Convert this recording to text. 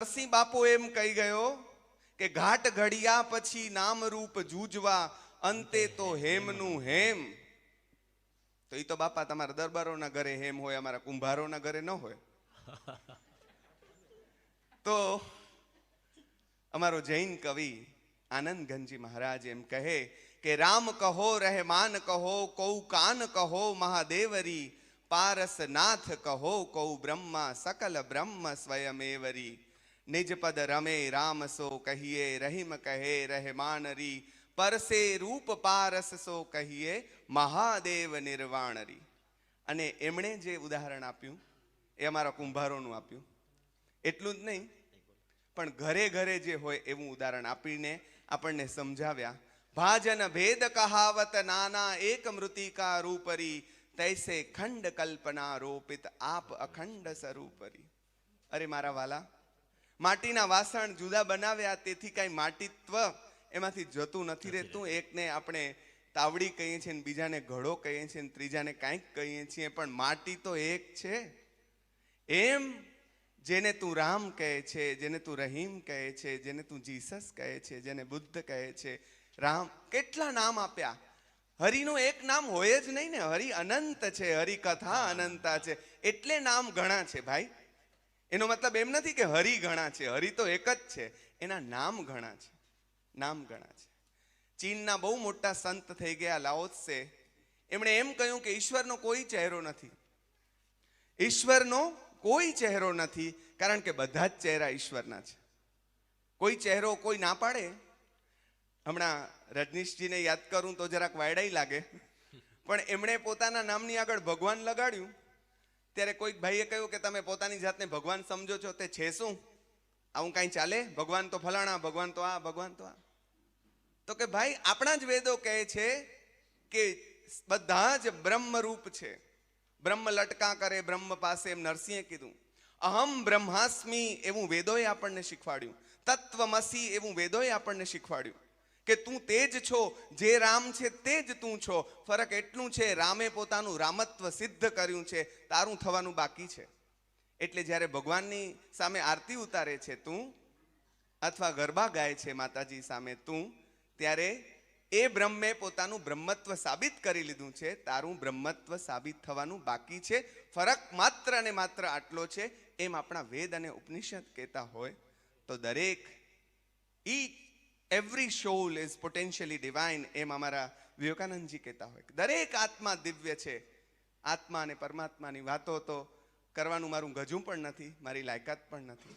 નરસિંહ બાપુ એમ કહી ગયો કે ઘાટ ઘડિયા પછી નામરૂપ જૂજવા અંતે તો હેમનું હેમ. તો એ તો બાપા તમારા દરબારોના ઘરે હેમ હોય અમારા કુંભારોના ઘરે ન હોય. તો અમારો જૈન કવિ આનંદ ગંજી મહારાજ એમ કહે કે રામ કહો રહેમાન કહો કૌ કાન કહો મહાદેવરી પારસનાથ કહો કૌ બ્રહ્મા સકલ બ્રહ્મ સ્વયમેવરી. નિજ પદ રમે રામ સો કહીએ રહીમ કહે રહેમાનરી પરસે રૂપ પારસ સો કહીએ મહાદેવ નિર્વાણરી અને એમણે જે ઉદાહરણ આપ્યું, એ અમારા કુંભારોનું આપ્યું. એટલું જ નહીં, પણ ઘરે ઘરે જે હોય એવું ઉદાહરણ આપીને આપણને સમજાવ્યા. ભાજન ભેદ કહાવત નાના એક મૃતિકા રૂપરી, તૈસે ખંડ કલ્પના રોપિત આપ અખંડ સ્વરૂપરી. અરે મારા વાલા માટીના વાસણ જુદા બનાવ્યા તેથી કાંઈ માટીત્વ એમાંથી જતું નથી રહેતું. એકને આપણે તાવડી કહીએ છીએ ને બીજાને ઘડો કહીએ છીએ ને ત્રીજાને કાંઈક કહીએ છીએ પણ માટી તો એક છે. એમ જેને તું રામ કહે છે જેને તું રહીમ કહે છે જેને તું જીસસ કહે છે જેને બુદ્ધ કહે છે રામ કેટલા નામ આપ્યા? હરિનું એક નામ હોય જ નહીં ને હરિ અનંત છે હરિ કથા અનંતા છે. એટલે નામ ઘણા છે ભાઈ. એનો મતલબ એમ નથી કે હરિ ઘણા છે, હરિ તો એક જ છે, એના નામ ઘણા છે, નામ ઘણા છે. ચીનના બહુ મોટા સંત થઈ ગયા લાઓત્સે એમણે એમ કહ્યું કે ઈશ્વરનો કોઈ ચહેરો નથી. ઈશ્વરનો કોઈ ચહેરો નથી, કારણ કે બધા જ ચહેરા ઈશ્વરના છે. કોઈ ચહેરો કોઈ ના પાડે. હમણાં રજનીશજીને યાદ કરું તો જરાક વાયડાઈ લાગે. પણ એમણે પોતાના નામની આગળ ભગવાન લગાડ્યું. ત્યારે કોઈક ભાઈએ કહ્યું કે તમે પોતાની જાતને ભગવાન સમજો છો, તે છે શું? આવું કાંઈ ચાલે? ભગવાન તો ફલાણા, ભગવાન તો આ, ભગવાન તો આ. તો કે ભાઈ, આપણા જ વેદો કહે છે કે બધા જ બ્રહ્મરૂપ છે. બ્રહ્મ લટકા કરે, બ્રહ્મ પાસે એમ નરસિંહે કીધું. અહમ બ્રહ્માસ્મી એવું વેદોએ આપણને શીખવાડ્યું. તત્વમસી એવું વેદોએ આપણને શીખવાડ્યું. કે તું તે જ છો, જે રામ છે તે જ તું છો. ફરક એટલું છે, રામે પોતાનું રામત્વ સિદ્ધ કર્યું છે, તારું થવાનું બાકી છે. એટલે જ્યારે ભગવાનની સામે આરતી ઉતારે છે તું, અથવા ગરબા ગાય છે માતાજી સામે તું, ત્યારે એ બ્રહ્મે પોતાનું બ્રહ્મત્વ સાબિત કરી લીધું છે, તારું બ્રહ્મત્વ સાબિત થવાનું બાકી છે. ફરક માત્ર અને માત્ર આટલો છે, એમ આપણા વેદ અને ઉપનિષદ કહેતા હોય, તો દરેક ઈ every soul is potentially divine એમ અમારા વિવેકાનંદજી કહેતા હોય દરેક આત્મા દિવ્ય છે. આત્મા અને પરમાત્માની વાતો તો કરવાનું મારું ગજું પણ નથી, મારી લાયકાત પણ નથી.